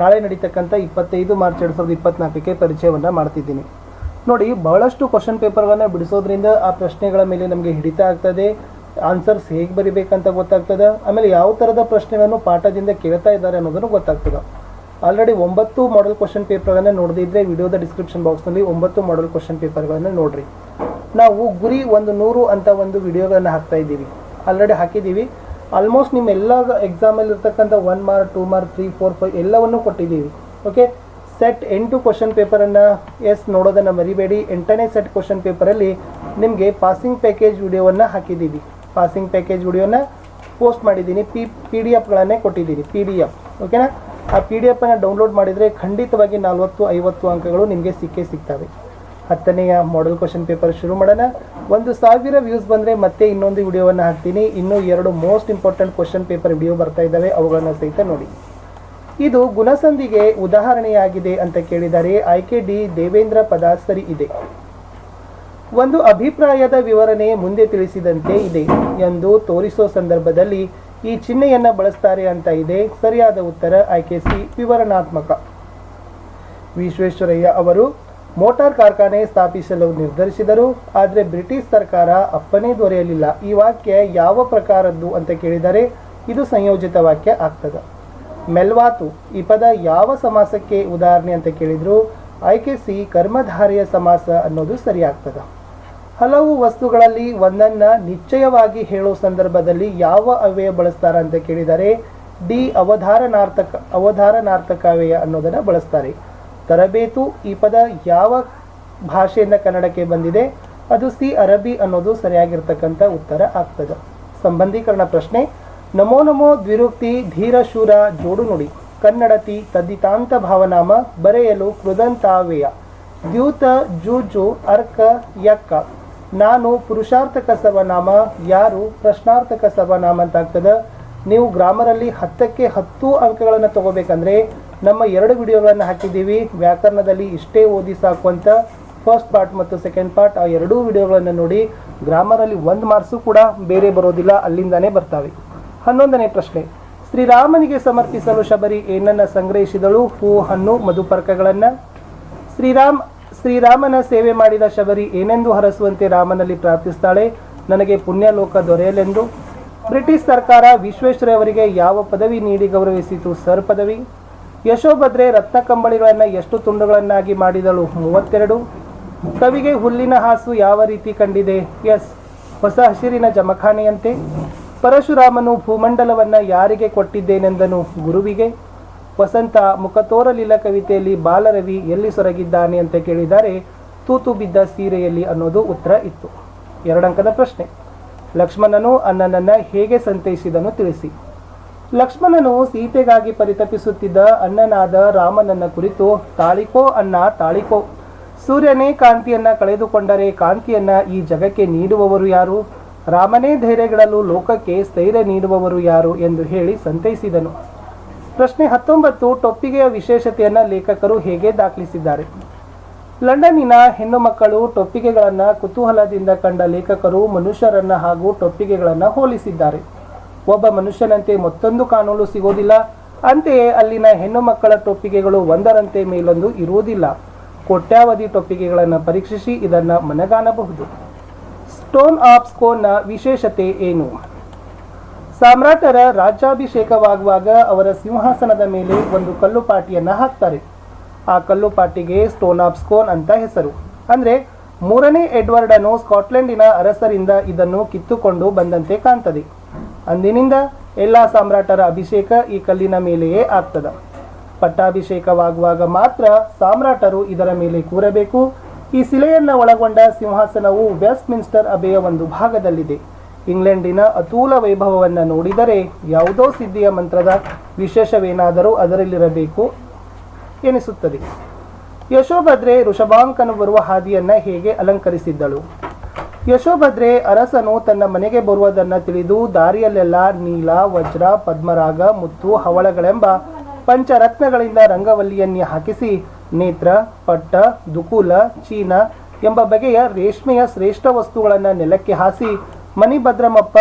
ನಾಳೆ ನಡೀತಕ್ಕಂಥ ಇಪ್ಪತ್ತೈದು ಮಾರ್ಚ್ ಎರಡು ಸಾವಿರದ ಇಪ್ಪತ್ತ್ನಾಲ್ಕಕ್ಕೆ ಪರಿಚಯವನ್ನು ಮಾಡ್ತಿದ್ದೀನಿ. ನೋಡಿ, ಬಹಳಷ್ಟು ಕ್ವಶನ್ ಪೇಪರ್ಗಳನ್ನು ಬಿಡಿಸೋದ್ರಿಂದ ಆ ಪ್ರಶ್ನೆಗಳ ಮೇಲೆ ನಮಗೆ ಹಿಡಿತ ಆಗ್ತದೆ. ಆನ್ಸರ್ಸ್ ಹೇಗೆ ಬರಿಬೇಕಂತ ಗೊತ್ತಾಗ್ತದೆ? ಆಮೇಲೆ ಯಾವ ಥರದ ಪ್ರಶ್ನೆಗಳನ್ನು ಪಾಠದಿಂದ ಕೇಳ್ತಾ ಇದ್ದಾರೆ ಅನ್ನೋದನ್ನು ಗೊತ್ತಾಗ್ತದೆ. ಆಲ್ರೆಡಿ ಒಂಬತ್ತು ಮಾಡಲ್ ಕ್ವಶನ್ ಪೇಪರ್ಗಳನ್ನು ನೋಡದಿದ್ದರೆ ವಿಡಿಯೋದ ಡಿಸ್ಕ್ರಿಪ್ಷನ್ ಬಾಕ್ಸ್ನಲ್ಲಿ ಒಂಬತ್ತು ಮಾಡಲ್ ಕ್ವಶನ್ ಪೇಪರ್ಗಳನ್ನು ನೋಡಿರಿ. ನಾವು ಗುರಿ ಒಂದು ನೂರು ಅಂತ ಒಂದು ವಿಡಿಯೋಗಳನ್ನು ಹಾಕ್ತಾ ಇದ್ದೀವಿ. ಆಲ್ರೆಡಿ ಹಾಕಿದ್ದೀವಿ. ಆಲ್ಮೋಸ್ಟ್ ನಿಮ್ಮ ಎಲ್ಲ ಎಕ್ಸಾಮಲ್ಲಿ ಇರ್ತಕ್ಕಂಥ one mark two mark three four five ಎಲ್ಲವನ್ನು ಕೊಟ್ಟಿದ್ದೀವಿ. ಓಕೆ ಸೆಟ್ ಎಂಟು ಕ್ವಶನ್ ಪೇಪರನ್ನು ಎಸ್ ನೋಡೋದನ್ನು ಮರಿಬೇಡಿ. ಎಂಟನೇ ಸೆಟ್ ಕ್ವಶನ್ ಪೇಪರಲ್ಲಿ ನಿಮಗೆ ಪಾಸಿಂಗ್ ಪ್ಯಾಕೇಜ್ ವಿಡಿಯೋವನ್ನು ಹಾಕಿದ್ದೀವಿ. ಪಾಸಿಂಗ್ ಪ್ಯಾಕೇಜ್ ವಿಡಿಯೋನ ಪೋಸ್ಟ್ ಮಾಡಿದ್ದೀನಿ. ಪಿ ಪಿ ಡಿ ಎಫ್ಗಳನ್ನೇ ಕೊಟ್ಟಿದ್ದೀನಿ ಪಿ ಡಿ ಎಫ್ ಓಕೆನಾ ಆ ಪಿ ಡಿ ಎಫನ್ನು ಡೌನ್ಲೋಡ್ ಮಾಡಿದರೆ ಖಂಡಿತವಾಗಿ ನಲ್ವತ್ತು, ಐವತ್ತು ಅಂಕಗಳು ನಿಮಗೆ ಸಿಕ್ಕೇ ಸಿಗ್ತವೆ. ಹತ್ತನೆಯ ಮಾಡೆಲ್ ಕ್ವಶನ್ ಪೇಪರ್ ಶುರು ಮಾಡೋಣ. ಒಂದು ಸಾವಿರ ವ್ಯೂಸ್ ಬಂದರೆ ಮತ್ತೆ ಇನ್ನೊಂದು ವಿಡಿಯೋವನ್ನು ಹಾಕ್ತೀನಿ. ಇನ್ನೂ ಎರಡು most important question paper video ಬರ್ತಾ ಇದ್ದಾವೆ. ಅವುಗಳನ್ನು ಸಹಿತ ನೋಡಿ. ಇದು ಗುಣಸಂಧಿಗೆ ಉದಾಹರಣೆಯಾಗಿದೆ ಅಂತ ಕೇಳಿದರೆ ಆಯ್ಕೆ ಡಿ ದೇವೇಂದ್ರ ಪದ ಸರಿ ಇದೆ. ಒಂದು ಅಭಿಪ್ರಾಯದ ವಿವರಣೆ ಮುಂದೆ ತಿಳಿಸಿದಂತೆ ಇದೆ ಎಂದು ತೋರಿಸೋ ಸಂದರ್ಭದಲ್ಲಿ ಈ ಚಿಹ್ನೆಯನ್ನು ಬಳಸ್ತಾರೆ ಅಂತ ಇದೆ. ಸರಿಯಾದ ಉತ್ತರ ಆಯ್ಕೆ ಸಿ ವಿವರಣಾತ್ಮಕ. ವಿಶ್ವೇಶ್ವರಯ್ಯ ಅವರು ಮೋಟಾರ್ ಕಾರ್ಖಾನೆ ಸ್ಥಾಪಿಸಲು ನಿರ್ಧರಿಸಿದರು, ಆದರೆ ಬ್ರಿಟಿಷ್ ಸರ್ಕಾರ ಅಪ್ಪನೇ ದೊರೆಯಲಿಲ್ಲ. ಈ ವಾಕ್ಯ ಯಾವ ಪ್ರಕಾರದ್ದು ಅಂತ ಕೇಳಿದರೆ, ಇದು ಸಂಯೋಜಿತ ವಾಕ್ಯ ಆಗ್ತದೆ. ಮೆಲ್ವಾತು, ಈ ಪದ ಯಾವ ಸಮಾಸಕ್ಕೆ ಉದಾಹರಣೆ ಅಂತ ಕೇಳಿದ್ರು, ಆಯ್ಕೆ ಸಿ ಕರ್ಮಧಾರೆಯ ಸಮಾಸ ಅನ್ನೋದು ಸರಿಯಾಗ್ತದೆ ಹಲವು ವಸ್ತುಗಳಲ್ಲಿ ಒಂದನ್ನ ನಿಶ್ಚಯವಾಗಿ ಹೇಳೋ ಸಂದರ್ಭದಲ್ಲಿ ಯಾವ ಅವ್ಯಯ ಬಳಸ್ತಾರ ಅಂತ ಕೇಳಿದರೆ, ಡಿ ಅವಧಾರನಾರ್ಥಕ ಅವಧಾರನಾರ್ಥಕ ಅವ್ಯಯ ಅನ್ನೋದನ್ನ ಬಳಸ್ತಾರೆ. ತರಬೇತು ಈ ಪದ ಯಾವ ಭಾಷೆಯಿಂದ ಕನ್ನಡಕ್ಕೆ ಬಂದಿದೆ? ಅದು ಸಿ ಅರಬಿ ಅನ್ನೋದು ಸರಿಯಾಗಿರ್ತಕ್ಕಂಥ ಉತ್ತರ ಆಗ್ತದೆ. ಸಂಬಂಧೀಕರಣ ಪ್ರಶ್ನೆ, ನಮೋ ನಮೋ ದ್ವಿರುಕ್ತಿ ಧೀರ ಶೂರ ಜೋಡು ನುಡಿ, ಕನ್ನಡತಿ ತದ್ದಿತಾಂತ ಭಾವನಾಮ ಬರೆಯಲು ಕೃದಂತಾವೆಯ ದ್ಯೂತ ಜೂಜು ಅರ್ಕ ಯಕ್ಕ. ನಾನು ಪುರುಷಾರ್ಥಕ ಸರ್ವನಾಮ, ಯಾರು ಪ್ರಶ್ನಾರ್ಥಕ ಸರ್ವನಾಮ ಅಂತ ಆಗ್ತದೆ. ನೀವು ಗ್ರಾಮರಲ್ಲಿ ಹತ್ತಕ್ಕೆ ಹತ್ತು ಅಂಕಗಳನ್ನು ತಗೋಬೇಕಂದ್ರೆ ನಮ್ಮ ಎರಡು ವಿಡಿಯೋಗಳನ್ನು ಹಾಕಿದ್ದೀವಿ. ವ್ಯಾಕರಣದಲ್ಲಿ ಇಷ್ಟೇ ಓದಿ ಸಾಕು ಅಂತ ಫಸ್ಟ್ ಪಾರ್ಟ್ ಮತ್ತು ಸೆಕೆಂಡ್ ಪಾರ್ಟ್ ಆ ಎರಡೂ ವಿಡಿಯೋಗಳನ್ನು ನೋಡಿ. ಗ್ರಾಮರಲ್ಲಿ ಒಂದು ಮಾರ್ಕ್ಸು ಕೂಡ ಬೇರೆ ಬರೋದಿಲ್ಲ, ಅಲ್ಲಿಂದಾನೇ ಬರ್ತಾವೆ. ಹನ್ನೊಂದನೇ ಪ್ರಶ್ನೆ. ಶ್ರೀರಾಮನಿಗೆ ಸಮರ್ಪಿಸಲು ಶಬರಿ ಏನನ್ನು ಸಂಗ್ರಹಿಸಿದಳು? ಹೂ, ಹಣ್ಣು, ಮಧುಪರ್ಕಗಳನ್ನು? ಶ್ರೀರಾಮ್, ಶ್ರೀರಾಮನ ಸೇವೆ ಮಾಡಿದ ಶಬರಿ ಏನೆಂದು ಹರಸುವಂತೆ ರಾಮನಲ್ಲಿ ಪ್ರಾರ್ಥಿಸ್ತಾಳೆ? ನನಗೆ ಪುಣ್ಯಲೋಕ ದೊರೆಯಲೆಂದು. ಬ್ರಿಟಿಷ್ ಸರ್ಕಾರ ವಿಶ್ವೇಶ್ವರಯ್ಯವರಿಗೆ ಯಾವ ಪದವಿ ನೀಡಿ ಗೌರವಿಸಿತು? ಸರ್ ಪದವಿ. ಯಶೋಭದ್ರೆ ರತ್ನ ಕಂಬಳಿಗಳನ್ನು ಎಷ್ಟು ತುಂಡುಗಳನ್ನಾಗಿ ಮಾಡಿದಳು? ಮೂವತ್ತೆರಡು. ಕವಿಗೆ ಹುಲ್ಲಿನ ಹಾಸು ಯಾವ ರೀತಿ ಕಂಡಿದೆ? ಎಸ್. ಹೊಸ ಹಸಿರಿನ ಜಮಖಾನೆಯಂತೆ. ಪರಶುರಾಮನು ಭೂಮಂಡಲವನ್ನ ಯಾರಿಗೆ ಕೊಟ್ಟಿದ್ದೇನೆಂದನು? ಗುರುವಿಗೆ. ವಸಂತ ಮುಖ ತೋರಲಿಲ್ಲ ಕವಿತೆಯಲ್ಲಿ, ಬಾಲರವಿ ಎಲ್ಲಿ ಸೊರಗಿದ್ದಾನೆ ಅಂತ ಕೇಳಿದರೆ, ತೂತು ಬಿದ್ದ ಸೀರೆಯಲ್ಲಿ ಅನ್ನೋದು ಉತ್ತರ ಇತ್ತು. ಎರಡಂಕದ ಪ್ರಶ್ನೆ. ಲಕ್ಷ್ಮಣನು ಅನ್ನನನ್ನು ಹೇಗೆ ಸಂತೈಸಿದನು ತಿಳಿಸಿ. ಲಕ್ಷ್ಮಣನು ಸೀತೆಗಾಗಿ ಪರಿತಪಿಸುತ್ತಿದ್ದ ಅಣ್ಣನಾದ ರಾಮನನ್ನ ಕುರಿತು, ತಾಳಿಕೋ ಅಣ್ಣ, ತಾಳಿಕೋ. ಸೂರ್ಯನೇ ಕಾಂತಿಯನ್ನ ಕಳೆದುಕೊಂಡರೆ ಕಾಂತಿಯನ್ನ ಈ ಜಗಕ್ಕೆ ನೀಡುವವರು ಯಾರು? ರಾಮನೇ ಧೈರ್ಯಗಳಲು ಲೋಕಕ್ಕೆ ಸ್ಥೈರ್ಯ ನೀಡುವವರು ಯಾರು? ಎಂದು ಹೇಳಿ ಸಂತೈಸಿದನು. ಪ್ರಶ್ನೆ ಹತ್ತೊಂಬತ್ತು, ಟೊಪ್ಪಿಗೆಯ ವಿಶೇಷತೆಯನ್ನ ಲೇಖಕರು ಹೇಗೆ ದಾಖಲಿಸಿದ್ದಾರೆ? ಲಂಡನ್ನಿನ ಹೆಣ್ಣು ಮಕ್ಕಳು ಟೊಪ್ಪಿಗೆಗಳನ್ನು ಕುತೂಹಲದಿಂದ ಕಂಡ ಲೇಖಕರು ಮನುಷ್ಯರನ್ನ ಹಾಗೂ ಟೊಪ್ಪಿಗೆಗಳನ್ನು ಹೋಲಿಸಿದ್ದಾರೆ. ಒಬ್ಬ ಮನುಷ್ಯನಂತೆ ಮತ್ತೊಂದು ಕಾನೂನು ಸಿಗೋದಿಲ್ಲ. ಅಂತೆಯೇ ಅಲ್ಲಿನ ಹೆಣ್ಣು ಮಕ್ಕಳ ಟೊಪ್ಪಿಗೆಗಳು ಒಂದರಂತೆ ಮೇಲೊಂದು ಇರುವುದಿಲ್ಲ. ಕೋಟ್ಯಾವಧಿ ಟೊಪ್ಪಿಗೆಗಳನ್ನು ಪರೀಕ್ಷಿಸಿ ಇದನ್ನು ಮನಗಾಣಬಹುದು. ಸ್ಟೋನ್ ಆಫ್ ಸ್ಕೋನ್ನ ವಿಶೇಷತೆ ಏನು? ಸಾಮ್ರಾಟರ ರಾಜ್ಯಾಭಿಷೇಕವಾಗುವಾಗ ಅವರ ಸಿಂಹಾಸನದ ಮೇಲೆ ಒಂದು ಕಲ್ಲುಪಾಟಿಯನ್ನು ಹಾಕ್ತಾರೆ. ಆ ಕಲ್ಲುಪಾಟಿಗೆ ಸ್ಟೋನ್ ಆಫ್ ಸ್ಕೋನ್ ಅಂತ ಹೆಸರು. ಅಂದರೆ ಮೂರನೇ ಎಡ್ವರ್ಡನು ಸ್ಕಾಟ್ಲೆಂಡಿನ ಅರಸರಿಂದ ಇದನ್ನು ಕಿತ್ತುಕೊಂಡು ಬಂದಂತೆ ಕಾಣ್ತದೆ. ಅಂದಿನಿಂದ ಎಲ್ಲ ಸಾಮ್ರಾಟರ ಅಭಿಷೇಕ ಈ ಕಲ್ಲಿನ ಮೇಲೆಯೇ ಆಗ್ತದ. ಪಟ್ಟಾಭಿಷೇಕವಾಗುವಾಗ ಮಾತ್ರ ಸಾಮ್ರಾಟರು ಇದರ ಮೇಲೆ ಕೂರಬೇಕು. ಈ ಶಿಲೆಯನ್ನು ಒಳಗೊಂಡ ಸಿಂಹಾಸನವು ವೆಸ್ಟ್ಮಿನ್ಸ್ಟರ್ ಅಬೆಯ ಒಂದು ಭಾಗದಲ್ಲಿದೆ. ಇಂಗ್ಲೆಂಡಿನ ಅತೂಲ ವೈಭವವನ್ನು ನೋಡಿದರೆ ಯಾವುದೋ ಸಿದ್ಧಿಯ ಮಂತ್ರದ ವಿಶೇಷವೇನಾದರೂ ಅದರಲ್ಲಿರಬೇಕು ಎನಿಸುತ್ತದೆ. ಯಶೋಭದ್ರೆ ಋಷಭಾಂಕನು ಬರುವ ಹಾದಿಯನ್ನು ಹೇಗೆ ಅಲಂಕರಿಸಿದ್ದಳು? ಯಶೋಭದ್ರೆ ಅರಸನು ತನ್ನ ಮನೆಗೆ ಬರುವುದನ್ನು ತಿಳಿದು ದಾರಿಯಲ್ಲೆಲ್ಲ ನೀಲ, ವಜ್ರ, ಪದ್ಮರಾಗ ಮುತ್ತು, ಹವಳಗಳೆಂಬ ಪಂಚರತ್ನಗಳಿಂದ ರಂಗವಲ್ಲಿಯನ್ನೇ ಹಾಕಿಸಿ ನೇತ್ರ, ಪಟ್ಟ, ದುಕುಲ, ಚೀನ ಎಂಬ ಬಗೆಯ ರೇಷ್ಮೆಯ ಶ್ರೇಷ್ಠ ವಸ್ತುಗಳನ್ನು ನೆಲಕ್ಕೆ ಹಾಸಿ ಮಣಿಭದ್ರಮಪ್ಪ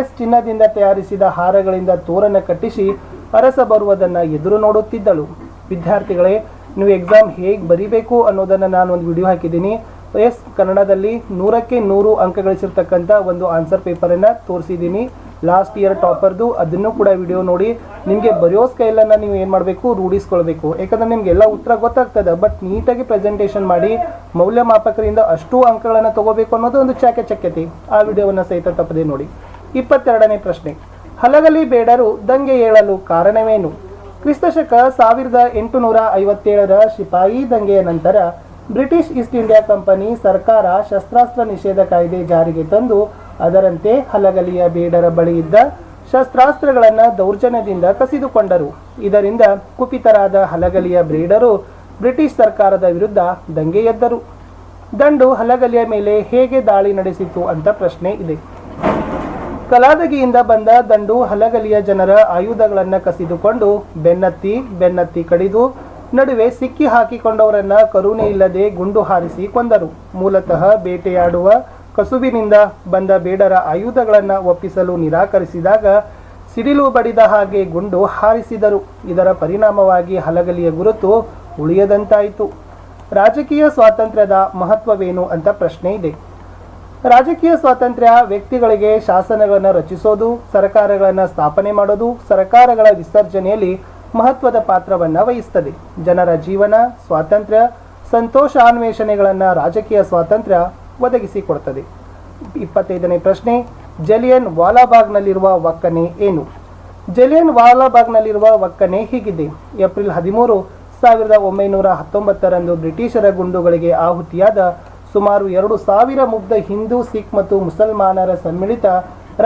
ಎಸ್ ಚಿನ್ನದಿಂದ ತಯಾರಿಸಿದ ಹಾರಗಳಿಂದ ತೋರಣ ಕಟ್ಟಿಸಿ ಅರಸ ಬರುವುದನ್ನು ಎದುರು ನೋಡುತ್ತಿದ್ದಳು. ವಿದ್ಯಾರ್ಥಿಗಳೇ, ನೀವು ಎಕ್ಸಾಮ್ ಹೇಗೆ ಬರೀಬೇಕು ಅನ್ನೋದನ್ನು ನಾನು ಒಂದು ವಿಡಿಯೋ ಹಾಕಿದ್ದೀನಿ. ಎಸ್ ಕನ್ನಡದಲ್ಲಿ ನೂರಕ್ಕೆ ನೂರು ಅಂಕ ಗಳಿಸಿರ್ತಕ್ಕಂಥ ಒಂದು ಆನ್ಸರ್ ಪೇಪರನ್ನು ತೋರಿಸಿದ್ದೀನಿ. ಲಾಸ್ಟ್ ಇಯರ್ ಟಾಪರ್ದು ಅದನ್ನು ಕೂಡ ವಿಡಿಯೋ ನೋಡಿ. ನಿಮಗೆ ಬರೆಯೋ ಸ್ಕೈಲನ್ನು ನೀವು ಏನು ಮಾಡಬೇಕು? ರೂಢಿಸ್ಕೊಳ್ಬೇಕು. ಯಾಕಂದರೆ ನಿಮಗೆಲ್ಲ ಉತ್ತರ ಗೊತ್ತಾಗ್ತದೆ. ಬಟ್ ನೀಟಾಗಿ ಪ್ರೆಸೆಂಟೇಷನ್ ಮಾಡಿ ಮೌಲ್ಯಮಾಪಕರಿಂದ ಅಷ್ಟು ಅಂಕಗಳನ್ನು ತಗೋಬೇಕು ಅನ್ನೋದು ಒಂದು ಚಾಕಚಕ್ಯತೆ ಆ ವಿಡಿಯೋವನ್ನು ಸಹಿತ ತಪ್ಪದೆ ನೋಡಿ. ಇಪ್ಪತ್ತೆರಡನೇ ಪ್ರಶ್ನೆ. ಹಲಗಲಿ ಬೇಡರು ದಂಗೆ ಏಳಲು ಕಾರಣವೇನು? ಕ್ರಿಸ್ತಶಕ ಸಾವಿರದ ಎಂಟುನೂರ ಐವತ್ತೇಳರ ಶಿಪಾಯಿ ದಂಗೆಯ ನಂತರ ಬ್ರಿಟಿಷ್ ಈಸ್ಟ್ ಇಂಡಿಯಾ ಕಂಪನಿ ಸರ್ಕಾರ ಶಸ್ತ್ರಾಸ್ತ್ರ ನಿಷೇಧ ಕಾಯ್ದೆ ಜಾರಿಗೆ ತಂದು ಅದರಂತೆ ಹಲಗಲಿಯ ಬೇಡರ ಬಳಿ ಇದ್ದ ಶಸ್ತ್ರಾಸ್ತ್ರಗಳನ್ನು ದೌರ್ಜನ್ಯದಿಂದ ಕಸಿದುಕೊಂಡರು. ಇದರಿಂದ ಕುಪಿತರಾದ ಹಲಗಲಿಯ ಬ್ರೀಡರು ಬ್ರಿಟಿಷ್ ಸರ್ಕಾರದ ವಿರುದ್ಧ ದಂಗೆ ಎದ್ದರು. ದಂಡು ಹಲಗಲಿಯ ಮೇಲೆ ಹೇಗೆ ದಾಳಿ ನಡೆಸಿತು ಅಂತ ಪ್ರಶ್ನೆ ಇದೆ. ಕಲಾದಗಿಯಿಂದ ಬಂದ ದಂಡು ಹಲಗಲಿಯ ಜನರ ಆಯುಧಗಳನ್ನು ಕಸಿದುಕೊಂಡು ಬೆನ್ನತ್ತಿ ಬೆನ್ನತ್ತಿ ಕಡಿದು ನಡುವೆ ಸಿಕ್ಕಿ ಹಾಕಿಕೊಂಡವರನ್ನ ಕರುಣೆ ಇಲ್ಲದೆ ಗುಂಡು ಹಾರಿಸಿ ಕೊಂದರು. ಮೂಲತಃ ಬೇಟೆಯಾಡುವ ಕಸುಬಿನಿಂದ ಬಂದ ಬೇಡರ ಆಯುಧಗಳನ್ನು ಒಪ್ಪಿಸಲು ನಿರಾಕರಿಸಿದಾಗ ಸಿಡಿಲು ಬಡಿದ ಹಾಗೆ ಗುಂಡು ಹಾರಿಸಿದರು. ಇದರ ಪರಿಣಾಮವಾಗಿ ಹಲಗಲಿಯ ಗುರುತು ಉಳಿಯದಂತಾಯಿತು. ರಾಜಕೀಯ ಸ್ವಾತಂತ್ರ್ಯದ ಮಹತ್ವವೇನು ಅಂತ ಪ್ರಶ್ನೆ ಇದೆ. ರಾಜಕೀಯ ಸ್ವಾತಂತ್ರ್ಯ ವ್ಯಕ್ತಿಗಳಿಗೆ ಶಾಸನಗಳನ್ನು ರಚಿಸೋದು, ಸರ್ಕಾರಗಳನ್ನು ಸ್ಥಾಪನೆ ಮಾಡೋದು, ಸರ್ಕಾರಗಳ ವಿಸರ್ಜನೆಯಲ್ಲಿ ಮಹತ್ವದ ಪಾತ್ರವನ್ನು ವಹಿಸ್ತದೆ. ಜನರ ಜೀವನ, ಸ್ವಾತಂತ್ರ್ಯ ಸಂತೋಷಾನ್ವೇಷಣೆಗಳನ್ನು ರಾಜಕೀಯ ಸ್ವಾತಂತ್ರ್ಯ ಒದಗಿಸಿಕೊಡ್ತದೆ. ಇಪ್ಪತ್ತೈದನೇ ಪ್ರಶ್ನೆ, ಜಲಿಯನ್ ವಾಲಾಬಾಗ್ನಲ್ಲಿರುವ ಒಕ್ಕನೆ ಏನು? ಜಲಿಯನ್ ವಾಲಾಬಾಗ್ನಲ್ಲಿರುವ ಒಕ್ಕನೆ ಹೀಗಿದೆ. ಏಪ್ರಿಲ್ ಹದಿಮೂರು, ಸಾವಿರದ ಒಂಬೈನೂರ ಹತ್ತೊಂಬತ್ತರಂದು ಬ್ರಿಟಿಷರ ಗುಂಡುಗಳಿಗೆ ಆಹುತಿಯಾದ ಸುಮಾರು ಎರಡು ಸಾವಿರ ಮುಗ್ಧ ಹಿಂದೂ, ಸಿಖ್ ಮತ್ತು ಮುಸಲ್ಮಾನರ ಸಮ್ಮಿಳಿತ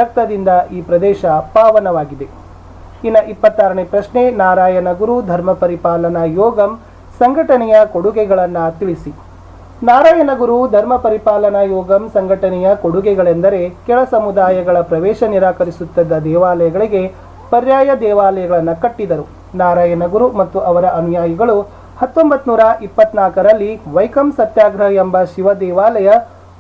ರಕ್ತದಿಂದ ಈ ಪ್ರದೇಶ ಪಾವನವಾಗಿದೆ. ಇನ್ನು ಇಪ್ಪತ್ತಾರನೇ ಪ್ರಶ್ನೆ, ನಾರಾಯಣ ಗುರು ಧರ್ಮ ಪರಿಪಾಲನಾ ಯೋಗಂ ಸಂಘಟನೆಯ ಕೊಡುಗೆಗಳನ್ನು ತಿಳಿಸಿ. ನಾರಾಯಣ ಗುರು ಧರ್ಮ ಪರಿಪಾಲನಾ ಯೋಗಂ ಸಂಘಟನೆಯ ಕೊಡುಗೆಗಳೆಂದರೆ ಕೆಳ ಸಮುದಾಯಗಳ ಪ್ರವೇಶ ನಿರಾಕರಿಸುತ್ತಿದ್ದ ದೇವಾಲಯಗಳಿಗೆ ಪರ್ಯಾಯ ದೇವಾಲಯಗಳನ್ನು ಕಟ್ಟಿದರು. ನಾರಾಯಣ ಗುರು ಮತ್ತು ಅವರ ಅನುಯಾಯಿಗಳು ಹತ್ತೊಂಬತ್ತು ನೂರ ಇಪ್ಪತ್ನಾಲ್ಕರಲ್ಲಿ ವೈಕಂ ಸತ್ಯಾಗ್ರಹ ಎಂಬ ಶಿವ ದೇವಾಲಯ,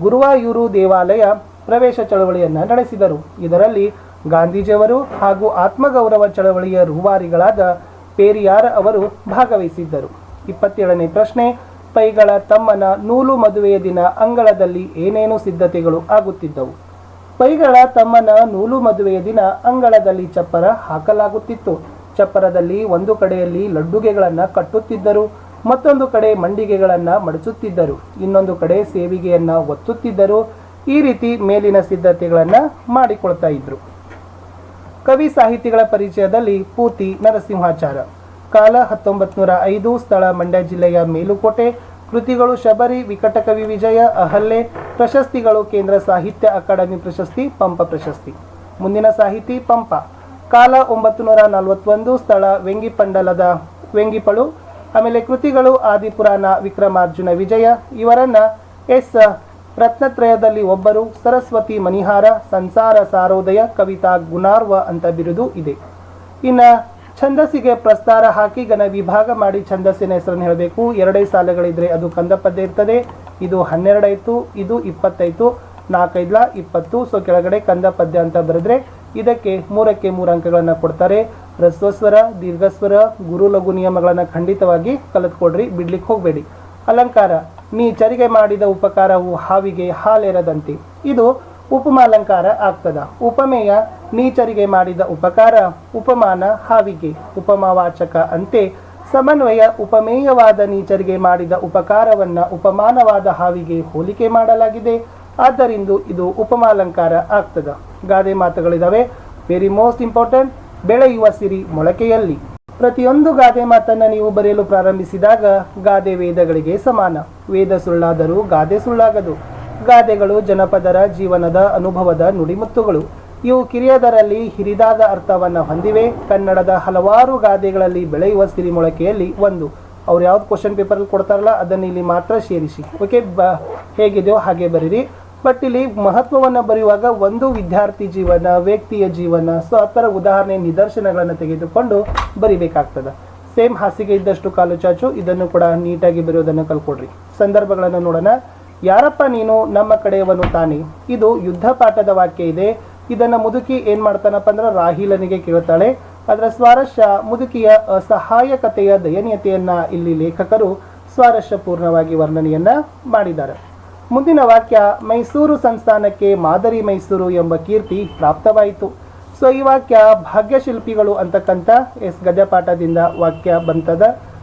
ಗುರುವಾಯೂರು ದೇವಾಲಯ ಪ್ರವೇಶ ಚಳವಳಿಯನ್ನು ನಡೆಸಿದರು. ಇದರಲ್ಲಿ ಗಾಂಧೀಜಿಯವರು ಹಾಗೂ ಆತ್ಮಗೌರವ ಚಳವಳಿಯ ರೂವಾರಿಗಳಾದ ಪೇರಿಯಾರ್ ಅವರು ಭಾಗವಹಿಸಿದ್ದರು. ಇಪ್ಪತ್ತೇಳನೇ ಪ್ರಶ್ನೆ, ಪೈಗಳ ತಮ್ಮನ ನೂಲು ಮದುವೆಯ ದಿನ ಅಂಗಳದಲ್ಲಿ ಏನೇನು ಸಿದ್ಧತೆಗಳು ಆಗುತ್ತಿದ್ದವು? ಪೈಗಳ ತಮ್ಮನ ನೂಲು ಮದುವೆಯ ದಿನ ಅಂಗಳದಲ್ಲಿ ಚಪ್ಪರ ಹಾಕಲಾಗುತ್ತಿತ್ತು. ಚಪ್ಪರದಲ್ಲಿ ಒಂದು ಕಡೆಯಲ್ಲಿ ಲಡ್ಡುಗೆಗಳನ್ನು ಕಟ್ಟುತ್ತಿದ್ದರು, ಮತ್ತೊಂದು ಕಡೆ ಮಂಡಿಗೆಗಳನ್ನು ಮಡಚುತ್ತಿದ್ದರು, ಇನ್ನೊಂದು ಕಡೆ ಸೇವಿಗೆಯನ್ನು ಒತ್ತುತ್ತಿದ್ದರು, ಈ ರೀತಿ ಮೇಲಿನ ಸಿದ್ಧತೆಗಳನ್ನು ಮಾಡಿಕೊಳ್ತಾ ಇದ್ರು. ಕವಿ ಸಾಹಿತಿಗಳ ಪರಿಚಯದಲ್ಲಿ ಪೂತಿ ನರಸಿಂಹಾಚಾರ. ಕಾಲ ಹತ್ತೊಂಬತ್ತು ನೂರ ಐದು, ಸ್ಥಳ ಮಂಡ್ಯ ಜಿಲ್ಲೆಯ ಮೇಲುಕೋಟೆ. ಕೃತಿಗಳು ಶಬರಿ ವಿಕಟಕವಿ ವಿಜಯ ಅಹಲ್ಲೆ ಪ್ರಶಸ್ತಿಗಳು ಕೇಂದ್ರ ಸಾಹಿತ್ಯ ಅಕಾಡೆಮಿ ಪ್ರಶಸ್ತಿ, ಪಂಪ ಪ್ರಶಸ್ತಿ. ಮುಂದಿನ ಸಾಹಿತಿ ಪಂಪ. ಕಾಲ ಒಂಬತ್ತು ನೂರ ನಲವತ್ತೊಂದು, ಸ್ಥಳ ವೆಂಗಿಪಂಡಲದ ವೆಂಗಿಪಳು. ಆಮೇಲೆ ಕೃತಿಗಳು ಆದಿಪುರಾಣ ವಿಕ್ರಮಾರ್ಜುನ ವಿಜಯ. ಇವರನ್ನ ಎಸ್ ರತ್ನತ್ರಯದಲ್ಲಿ ಒಬ್ಬರು ಸರಸ್ವತಿ ಮನಿಹಾರ ಸಂಸಾರ ಸಾರೋದಯ ಕವಿತಾ ಗುಣಾರ್ವ ಅಂತ ಬಿರುದು ಇದೆ. ಇನ್ನು ಛಂದಸ್ಸಿಗೆ ಪ್ರಸ್ತಾರ ಹಾಕಿ ಗನ ವಿಭಾಗ ಮಾಡಿ ಛಂದಸ್ಸಿನ ಹೆಸರನ್ನು ಹೇಳಬೇಕು. ಎರಡೇ ಸಾಲುಗಳಿದ್ರೆ ಅದು ಕಂದ ಪದ್ಯ ಇರ್ತದೆ. ಇದು ಹನ್ನೆರಡಾಯ್ತು ಇದು ಇಪ್ಪತ್ತೈತು, ನಾಲ್ಕೈದ್ಲ ಇಪ್ಪತ್ತು. ಸೊ ಕೆಳಗಡೆ ಕಂದ ಪದ್ಯ ಅಂತ ಬರೆದ್ರೆ ಇದಕ್ಕೆ ಮೂರಕ್ಕೆ ಮೂರು ಅಂಕಗಳನ್ನು ಕೊಡ್ತಾರೆ. ಹ್ರಸ್ವಸ್ವರ ದೀರ್ಘಸ್ವರ ಗುರು ಲಘು ನಿಯಮಗಳನ್ನು ಖಂಡಿತವಾಗಿ ಕಲಿತ್ಕೊಡ್ರಿ ಬಿಡ್ಲಿಕ್ಕೆ ಹೋಗಬೇಡಿ. ಅಲಂಕಾರ. ನೀ ಚರಿಗೆ ಮಾಡಿದ ಉಪಕಾರವು ಹಾವಿಗೆ ಹಾಲೆರದಂತೆ. ಇದು ಉಪಮಾಲಂಕಾರ ಆಗ್ತದ. ಉಪಮೇಯ ನೀಚರಿಗೆ ಮಾಡಿದ ಉಪಕಾರ, ಉಪಮಾನ ಹಾವಿಗೆ. ಉಪಮಾವಾಚಕ ಅಂತೆ, ಸಮನ್ವಯ ಉಪಮೇಯವಾದ ನೀಚರಿಗೆ ಮಾಡಿದ ಉಪಕಾರವನ್ನ ಉಪಮಾನವಾದ ಹಾವಿಗೆ ಹೋಲಿಕೆ ಮಾಡಲಾಗಿದೆ. ಆದ್ದರಿಂದ ಇದು ಉಪಮಾಲಂಕಾರ ಆಗ್ತದ. ಗಾದೆ ಮಾತುಗಳಿದಾವೆ. ವೆರಿ ಮೋಸ್ಟ್ ಇಂಪಾರ್ಟೆಂಟ್ ಬೆಳೆಯುವ ಸಿರಿ ಮೊಳಕೆಯಲ್ಲಿ. ಪ್ರತಿಯೊಂದು ಗಾದೆ ಮಾತನ್ನ ನೀವು ಬರೆಯಲು ಪ್ರಾರಂಭಿಸಿದಾಗ ಗಾದೆ ವೇದಗಳಿಗೆ ಸಮಾನ. ವೇದ ಸುಳ್ಳಾದರೂ ಗಾದೆ ಸುಳ್ಳಾಗದು. ಗಾದೆಗಳು ಜನಪದರ ಜೀವನದ ಅನುಭವದ ನುಡಿಮುತ್ತುಗಳು. ಇವು ಕಿರಿಯದರಲ್ಲಿ ಹಿರಿದಾದ ಅರ್ಥವನ್ನು ಹೊಂದಿವೆ. ಕನ್ನಡದ ಹಲವಾರು ಗಾದೆಗಳಲ್ಲಿ ಬೆಳೆಯುವ ಸಿರಿಮೊಳಕೆಯಲ್ಲಿ ಒಂದು. ಅವ್ರು ಯಾವ್ದು ಕ್ವಶನ್ ಪೇಪರಲ್ಲಿ ಕೊಡ್ತಾರಲ್ಲ, ಅದನ್ನು ಇಲ್ಲಿ ಮಾತ್ರ ಸೇರಿಸಿ. ಓಕೆ ಬ, ಹೇಗಿದೆಯೋ ಹಾಗೆ ಬರೀರಿ. ಬಟ್ ಇಲ್ಲಿ ಮಹತ್ವವನ್ನು ಬರೆಯುವಾಗ ಒಂದು ವಿದ್ಯಾರ್ಥಿ ಜೀವನ, ವ್ಯಕ್ತಿಯ ಜೀವನ ಸೊ ಆ ಥರ ಉದಾಹರಣೆ ನಿದರ್ಶನಗಳನ್ನು ತೆಗೆದುಕೊಂಡು ಬರಿಬೇಕಾಗ್ತದೆ. ಸೇಮ್ ಹಾಸಿಗೆ ಇದ್ದಷ್ಟು ಕಾಲು ಚಾಚು, ಇದನ್ನು ಕೂಡ ನೀಟಾಗಿ ಬರೆಯೋದನ್ನು ಕಲ್ಕೊಡ್ರಿ. ಸಂದರ್ಭಗಳನ್ನು ನೋಡೋಣ. ಯಾರಪ್ಪ ನೀನು? ನಮ್ಮ ಕಡೆಯವನು ತಾನೆ. ಇದು ಯುದ್ಧ ಪಾಠದ ವಾಕ್ಯ ಇದೆ. ಇದನ್ನ ಮುದುಕಿ ಏನು ಮಾಡ್ತಾನಪ್ಪ ಅಂದ್ರೆ ರಾಹಿಲನಿಗೆ ಕೇಳ್ತಾಳೆ. ಅದರ ಸ್ವಾರಸ್ಯ ಮುದುಕಿಯ ಅಸಹಾಯಕತೆಯ ದಯನೀಯತೆಯನ್ನ ಇಲ್ಲಿ ಲೇಖಕರು ಸ್ವಾರಸ್ಯಪೂರ್ಣವಾಗಿ ವರ್ಣನೆಯನ್ನ ಮಾಡಿದ್ದಾರೆ. ಮುಂದಿನ ವಾಕ್ಯ, ಮೈಸೂರು ಸಂಸ್ಥಾನಕ್ಕೆ ಮಾದರಿ ಮೈಸೂರು ಎಂಬ ಕೀರ್ತಿ ಪ್ರಾಪ್ತವಾಯಿತು. ಸೊ ಈ ವಾಕ್ಯ ಭಾಗ್ಯಶಿಲ್ಪಿಗಳು ಅಂತಕ್ಕಂಥ ಎಸ್. ಗದ್ಯಪಾಠದಿಂದ ವಾಕ್ಯ ಬಂತದ.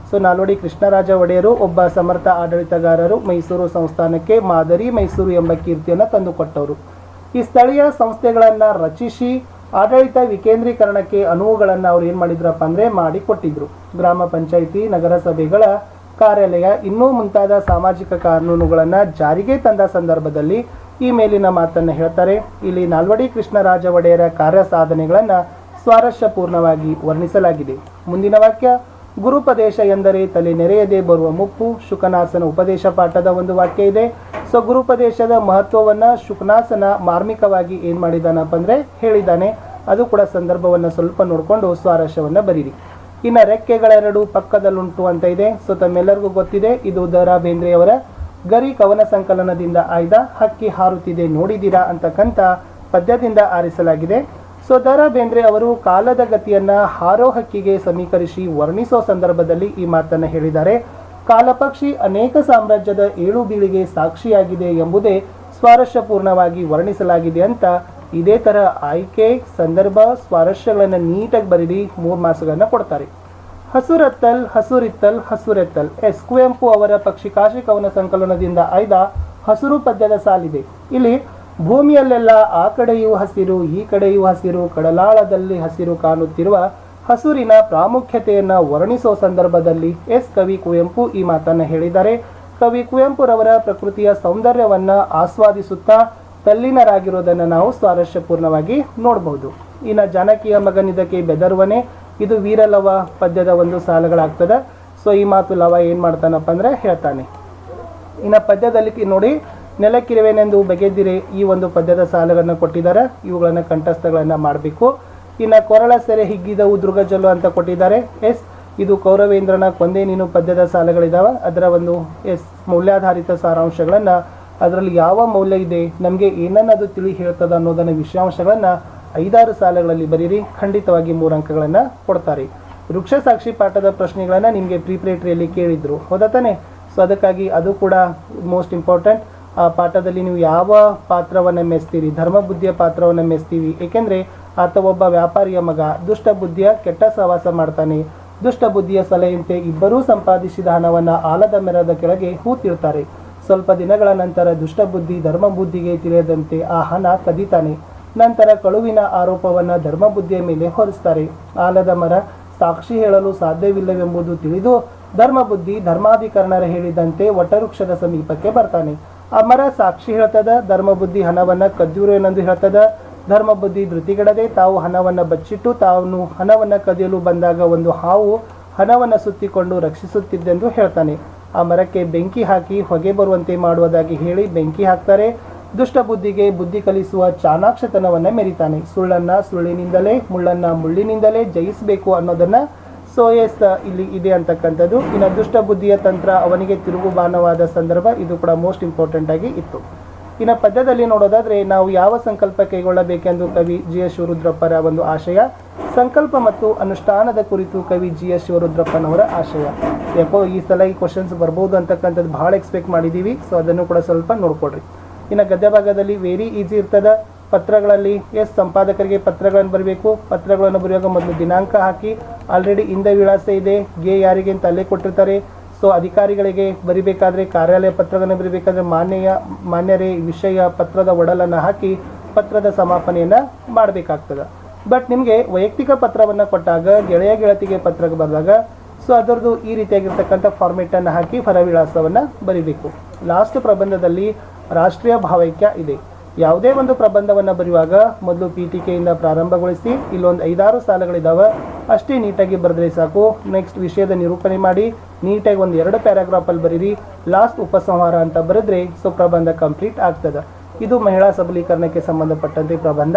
ಸೊ ನಾಲ್ವಡಿ ಕೃಷ್ಣರಾಜ ಒಡೆಯರು, ಒಬ್ಬ ಸಮರ್ಥ ಆಡಳಿತಗಾರರು ಮೈಸೂರು ಸಂಸ್ಥಾನಕ್ಕೆ ಮಾದರಿ ಮೈಸೂರು ಎಂಬ ಕೀರ್ತಿಯನ್ನು ತಂದುಕೊಟ್ಟವರು. ಈ ಸ್ಥಳೀಯ ಸಂಸ್ಥೆಗಳನ್ನು ರಚಿಸಿ, ಆಡಳಿತ ವಿಕೇಂದ್ರೀಕರಣಕ್ಕೆ ಅನುವುಗಳನ್ನು ಅವರು ಏನು ಮಾಡಿದ್ರಪ್ಪ ಅಂದರೆ ಮಾಡಿಕೊಟ್ಟಿದ್ರು. ಗ್ರಾಮ ಪಂಚಾಯಿತಿ, ನಗರಸಭೆಗಳ ಕಾರ್ಯಾಲಯ ಇನ್ನೂ ಮುಂತಾದ ಸಾಮಾಜಿಕ ಕಾನೂನುಗಳನ್ನು ಜಾರಿಗೆ ತಂದ ಸಂದರ್ಭದಲ್ಲಿ ಈ ಮೇಲಿನ ಮಾತನ್ನು ಹೇಳ್ತಾರೆ. ಇಲ್ಲಿ ನಾಲ್ವಡಿ ಕೃಷ್ಣರಾಜ ಒಡೆಯರ ಕಾರ್ಯ ಸಾಧನೆಗಳನ್ನು ಸ್ವಾರಸ್ಯಪೂರ್ಣವಾಗಿ ವರ್ಣಿಸಲಾಗಿದೆ. ಮುಂದಿನ ವಾಕ್ಯ ಗುರುಪದೇಶ ಎಂದರೆ ತಲೆ ನೆರೆಯದೆ ಬರುವ ಮುಪ್ಪು. ಶುಕನಾಸನ ಉಪದೇಶ ಪಾಠದ ಒಂದು ವಾಕ್ಯ ಇದೆ. ಸೊ ಗುರುಪದೇಶದ ಮಹತ್ವವನ್ನು ಶುಕನಾಸನ ಮಾರ್ಮಿಕವಾಗಿ ಏನು ಮಾಡಿದಾನಪ್ಪ ಅಂದರೆ ಹೇಳಿದ್ದಾನೆ ಅದು ಕೂಡ ಸಂದರ್ಭವನ್ನು ಸ್ವಲ್ಪ ನೋಡಿಕೊಂಡು ಸ್ವಾರಸ್ಯವನ್ನು ಬರೀರಿ. ಇನ್ನ ರೆಕ್ಕೆಗಳೆರಡು ಪಕ್ಕದಲ್ಲುಂಟು ಅಂತ ಇದೆ. ಸೊ, ತಮ್ಮೆಲ್ಲರಿಗೂ ಗೊತ್ತಿದೆ, ಇದು ದ ರಾ ಬೇಂದ್ರೆಯವರ ಗರಿ ಕವನ ಸಂಕಲನದಿಂದ ಆಯ್ದ ಹಕ್ಕಿ ಹಾರುತ್ತಿದೆ ನೋಡಿದಿರಾ ಅಂತಕ್ಕಂಥ ಪದ್ಯದಿಂದ ಆರಿಸಲಾಗಿದೆ. ಸೊ, ದ ರಾ ಬೇಂದ್ರೆ ಅವರು ಕಾಲದ ಗತಿಯನ್ನ ಹಾರೋ ಹಕ್ಕಿಗೆ ಸಮೀಕರಿಸಿ ವರ್ಣಿಸೋ ಸಂದರ್ಭದಲ್ಲಿ ಈ ಮಾತನ್ನ ಹೇಳಿದ್ದಾರೆ. ಕಾಲಪಕ್ಷಿ ಅನೇಕ ಸಾಮ್ರಾಜ್ಯದ ಏಳು ಬೀಳಿಗೆ ಸಾಕ್ಷಿಯಾಗಿದೆ ಎಂಬುದೇ ಸ್ವಾರಸ್ಯಪೂರ್ಣವಾಗಿ ವರ್ಣಿಸಲಾಗಿದೆ ಅಂತ ಇದೇ ಥರ ಆಯ್ಕೆ, ಸಂದರ್ಭ, ಸ್ವಾರಸ್ಯಗಳನ್ನು ನೀಟಾಗಿ ಬರೀರಿ, ಮೂರು ಮಾಸಗಳನ್ನ ಕೊಡ್ತಾರೆ. ಹಸುರತ್ತಲ್, ಹಸುರಿತ್ತಲ್, ಹಸುರೆತ್ತಲ್. ಎಸ್ ಕುವೆಂಪು ಅವರ ಪಕ್ಷಿ ಕಾಶಿ ಕವನ ಸಂಕಲನದಿಂದ ಆಯ್ದ ಹಸುರು ಪದ್ಯದ ಸಾಲಿದೆ. ಇಲ್ಲಿ ಭೂಮಿಯಲ್ಲೆಲ್ಲ ಆ ಕಡೆಯೂ ಹಸಿರು, ಈ ಕಡೆಯೂ ಹಸಿರು, ಕಡಲಾಳದಲ್ಲಿ ಹಸಿರು ಕಾಣುತ್ತಿರುವ ಹಸುರಿನ ಪ್ರಾಮುಖ್ಯತೆಯನ್ನು ವರ್ಣಿಸುವ ಸಂದರ್ಭದಲ್ಲಿ ಎಸ್ ಕವಿ ಕುವೆಂಪು ಈ ಮಾತನ್ನ ಹೇಳಿದ್ದಾರೆ. ಕವಿ ಕುವೆಂಪುರವರ ಪ್ರಕೃತಿಯ ಸೌಂದರ್ಯವನ್ನ ಆಸ್ವಾದಿಸುತ್ತಾ ತಲ್ಲೀನರಾಗಿರೋದನ್ನು ನಾವು ಸ್ವಾರಸ್ಯಪೂರ್ಣವಾಗಿ ನೋಡಬಹುದು ಇನ್ನು ಜಾನಕಿಯ ಮಗನಿದಕ್ಕೆ ಬೆದರುವನೆ, ಇದು ವೀರಲವ ಪದ್ಯದ ಒಂದು ಸಾಲುಗಳಾಗ್ತದೆ. ಸೊ ಈ ಮಾತು ಲವ ಏನು ಮಾಡ್ತಾನಪ್ಪ ಅಂದ್ರೆ ಹೇಳ್ತಾನೆ. ಇನ್ನು ಪದ್ಯದಲ್ಲಿ ನೋಡಿ, ನೆಲಕ್ಕಿರುವೆನೆಂದು ಬಗೆದಿರಿ ಈ ಒಂದು ಪದ್ಯದ ಸಾಲಗಳನ್ನು ಕೊಟ್ಟಿದ್ದಾರೆ. ಇವುಗಳನ್ನು ಕಂಠಸ್ಥಗಳನ್ನು ಮಾಡಬೇಕು. ಇನ್ನು ಕೊರಳ ಸೆರೆ ಹಿಗ್ಗಿದವು ದುರ್ಗಜಲ್ಲು ಅಂತ ಕೊಟ್ಟಿದ್ದಾರೆ. ಎಸ್, ಇದು ಕೌರವೇಂದ್ರನ ಕೊಂದೆ ನೀನು ಪದ್ಯದ ಸಾಲುಗಳಿದಾವೆ. ಅದರ ಒಂದು, ಎಸ್, ಮೌಲ್ಯಾಧಾರಿತ ಸಾರಾಂಶಗಳನ್ನು ಅದರಲ್ಲಿ ಯಾವ ಮೌಲ್ಯ ಇದೆ? ನಮಗೆ ಏನನ್ನದು ತಿಳಿ ಹೇಳ್ತದ ಅನ್ನೋದನ್ನ ವಿಷಯಾಂಶಗಳನ್ನು ಐದಾರು ಸಾಲುಗಳಲ್ಲಿ ಬರೀರಿ. ಖಂಡಿತವಾಗಿ ಮೂರು ಅಂಕಗಳನ್ನು ಕೊಡ್ತಾರೆ. ವೃಕ್ಷ ಸಾಕ್ಷಿ ಪಾಠದ ಪ್ರಶ್ನೆಗಳನ್ನು ನಿಮಗೆ ಪ್ರಿಪ್ರೇಟ್ರಿಯಲ್ಲಿ ಕೇಳಿದ್ರು. ಹೌದಾ ತಾನೆ? ಸೊ ಅದಕ್ಕಾಗಿ ಅದು ಕೂಡ ಮೋಸ್ಟ್ ಇಂಪಾರ್ಟೆಂಟ್ ಆ ಪಾಠದಲ್ಲಿ ನೀವು ಯಾವ ಪಾತ್ರವನ್ನು ಮೆಸ್ತೀರಿ ಧರ್ಮ ಬುದ್ಧಿಯ ಪಾತ್ರವನ್ನು ಮೆಸ್ತೀವಿ ಏಕೆಂದರೆ ಆತ ಒಬ್ಬ ವ್ಯಾಪಾರಿಯ ಮಗ. ದುಷ್ಟ ಬುದ್ಧಿಯ ಕೆಟ್ಟ ಸಹವಾಸ ಮಾಡ್ತಾನೆ. ದುಷ್ಟ ಬುದ್ಧಿಯ ಸಲಹೆಯಂತೆ ಇಬ್ಬರೂ ಸಂಪಾದಿಸಿದ ಹಣವನ್ನು ಆಲದ ಮೆರದ ಕೆಳಗೆ ಹೂತಿರ್ತಾರೆ. ಸ್ವಲ್ಪ ದಿನಗಳ ನಂತರ ದುಷ್ಟಬುದ್ಧಿ ಧರ್ಮಬುದ್ಧಿಗೆ ಧರ್ಮ ಬುದ್ಧಿಗೆ ತಿಳಿಯದಂತೆ ಆ ಹಣ ಕದೀತಾನೆ. ನಂತರ ಕಳುವಿನ ಆರೋಪವನ್ನು ಧರ್ಮಬುದ್ಧಿಯ ಮೇಲೆ ಹೊರಿಸ್ತಾರೆ. ಆಲದ ಮರ ಸಾಕ್ಷಿ ಹೇಳಲು ಸಾಧ್ಯವಿಲ್ಲವೆಂಬುದು ತಿಳಿದು ಧರ್ಮಬುದ್ಧಿ ಧರ್ಮಾಧಿಕರಣರ ಹೇಳಿದಂತೆ ವಟವೃಕ್ಷದ ಸಮೀಪಕ್ಕೆ ಬರ್ತಾನೆ. ಆ ಮರ ಸಾಕ್ಷಿ ಹೇಳ್ತದ, ಧರ್ಮಬುದ್ಧಿ ಹಣವನ್ನು ಹಣವನ್ನ ಕದ್ದಿರು ಏನೆಂದು ಹೇಳ್ತದ. ಧರ್ಮಬುದ್ಧಿ ಧೃತಿಗೆಡದೆ ತಾವು ಹಣವನ್ನು ಬಚ್ಚಿಟ್ಟು ತಾನು ಹಣವನ್ನು ಕದಿಯಲು ಬಂದಾಗ ಒಂದು ಹಾವು ಹಣವನ್ನು ಸುತ್ತಿಕೊಂಡು ರಕ್ಷಿಸುತ್ತಿದ್ದೆಂದು ಹೇಳ್ತಾನೆ. ಆ ಮರಕ್ಕೆ ಬೆಂಕಿ ಹಾಕಿ ಹೊಗೆ ಬರುವಂತೆ ಮಾಡುವುದಾಗಿ ಹೇಳಿ ಬೆಂಕಿ ಹಾಕ್ತಾರೆ. ದುಷ್ಟ ಬುದ್ಧಿಗೆ ಬುದ್ಧಿ ಕಲಿಸುವ ಚಾಣಾಕ್ಷತನವನ್ನ ಮೆರಿತಾನೆ. ಸುಳ್ಳನ್ನ ಸುಳ್ಳಿನಿಂದಲೇ, ಮುಳ್ಳನ್ನ ಮುಳ್ಳಿನಿಂದಲೇ ಜಯಿಸಬೇಕು ಅನ್ನೋದನ್ನ ಸೋಯಸ್ ಇಲ್ಲಿ ಇದೆ ಅಂತಕ್ಕಂಥದ್ದು. ಇನ್ನು ದುಷ್ಟ ಬುದ್ಧಿಯ ತಂತ್ರ ಅವನಿಗೆ ತಿರುಗುಬಾಣವಾದ ಸಂದರ್ಭ ಇದು ಕೂಡ ಮೋಸ್ಟ್ ಇಂಪಾರ್ಟೆಂಟ್ ಆಗಿ ಇತ್ತು. ಇನ್ನು ಪದ್ಯದಲ್ಲಿ ನೋಡೋದಾದರೆ ನಾವು ಯಾವ ಸಂಕಲ್ಪ ಕೈಗೊಳ್ಳಬೇಕೆಂದು ಕವಿ ಜಿ ಎಸ್ ಶಿವರುದ್ರಪ್ಪರ ಒಂದು ಆಶಯ, ಸಂಕಲ್ಪ ಮತ್ತು ಅನುಷ್ಠಾನದ ಕುರಿತು ಕವಿ ಜಿ ಎಸ್ ಶಿವರುದ್ರಪ್ಪನವರ ಆಶಯ. ಯಾಕೋ ಈ ಸಲ ಈ ಕ್ವಶನ್ಸ್ ಬರ್ಬೋದು ಅಂತಕ್ಕಂಥದ್ದು ಭಾಳ ಎಕ್ಸ್ಪೆಕ್ಟ್ ಮಾಡಿದ್ದೀವಿ ಸೊ ಅದನ್ನು ಕೂಡ ಸ್ವಲ್ಪ ನೋಡ್ಕೊಡ್ರಿ ಇನ್ನು ಗದ್ಯ ಭಾಗದಲ್ಲಿ ವೆರಿ ಈಸಿ ಇರ್ತದ. ಪತ್ರಗಳಲ್ಲಿ ಎಸ್ ಸಂಪಾದಕರಿಗೆ ಪತ್ರಗಳನ್ನು ಬರಬೇಕು. ಪತ್ರಗಳನ್ನು ಬರೆಯುವಾಗ ಮೊದಲು ದಿನಾಂಕ ಹಾಕಿ ಆಲ್ರೆಡಿ ಹಿಂದೆ ವಿಳಾಸ ಇದೆ, ಗೆ ಯಾರಿಗೆ ಅಂತ ಅಲ್ಲೇ ಕೊಟ್ಟಿರ್ತಾರೆ. ಸೊ ಅಧಿಕಾರಿಗಳಿಗೆ ಬರಿಬೇಕಾದ್ರೆ ಕಾರ್ಯಾಲಯ ಪತ್ರಗಳನ್ನು ಬರಿಬೇಕಾದ್ರೆ ಮಾನ್ಯ ಮಾನ್ಯರೇ ವಿಷಯ ಪತ್ರದ ಒಡಲನ್ನು ಹಾಕಿ ಪತ್ರದ ಸಮಾಪನೆಯನ್ನು ಮಾಡಬೇಕಾಗ್ತದೆ. ಬಟ್ ನಿಮಗೆ ವೈಯಕ್ತಿಕ ಪತ್ರವನ್ನು ಕೊಟ್ಟಾಗ, ಗೆಳೆಯ ಗೆಳತಿಗೆ ಪತ್ರಕ್ಕೆ ಬಂದಾಗ ಸೊ ಅದರದ್ದು ಈ ರೀತಿಯಾಗಿರ್ತಕ್ಕಂಥ ಫಾರ್ಮೆಟನ್ನು ಹಾಕಿ ಹೊರವಿಳಾಸವನ್ನು ಬರಿಬೇಕು. ಲಾಸ್ಟ್ ಪ್ರಬಂಧದಲ್ಲಿ ರಾಷ್ಟ್ರೀಯ ಭಾವೈಕ್ಯ ಇದೆ. ಯಾವುದೇ ಒಂದು ಪ್ರಬಂಧವನ್ನು ಬರೆಯುವಾಗ ಮೊದಲು ಪೀಠಿಕೆಯಿಂದ ಪ್ರಾರಂಭಗೊಳಿಸಿ ಇಲ್ಲೊಂದು ಐದಾರು ಸಾಲುಗಳಿದ್ದಾವೆ ಅಷ್ಟೇ ನೀಟಾಗಿ ಬರೆದ್ರೆ ಸಾಕು. ನೆಕ್ಸ್ಟ್ ವಿಷಯದ ನಿರೂಪಣೆ ಮಾಡಿ, ನೀಟಾಗಿ ಒಂದು ಎರಡು ಪ್ಯಾರಾಗ್ರಾಫಲ್ಲಿ ಬರೀರಿ. ಲಾಸ್ಟ್ ಉಪಸಂಹಾರ ಅಂತ ಬರೆದ್ರೆ ಸೊ ಪ್ರಬಂಧ ಕಂಪ್ಲೀಟ್ ಆಗ್ತದೆ. ಇದು ಮಹಿಳಾ ಸಬಲೀಕರಣಕ್ಕೆ ಸಂಬಂಧಪಟ್ಟಂತೆ ಪ್ರಬಂಧ.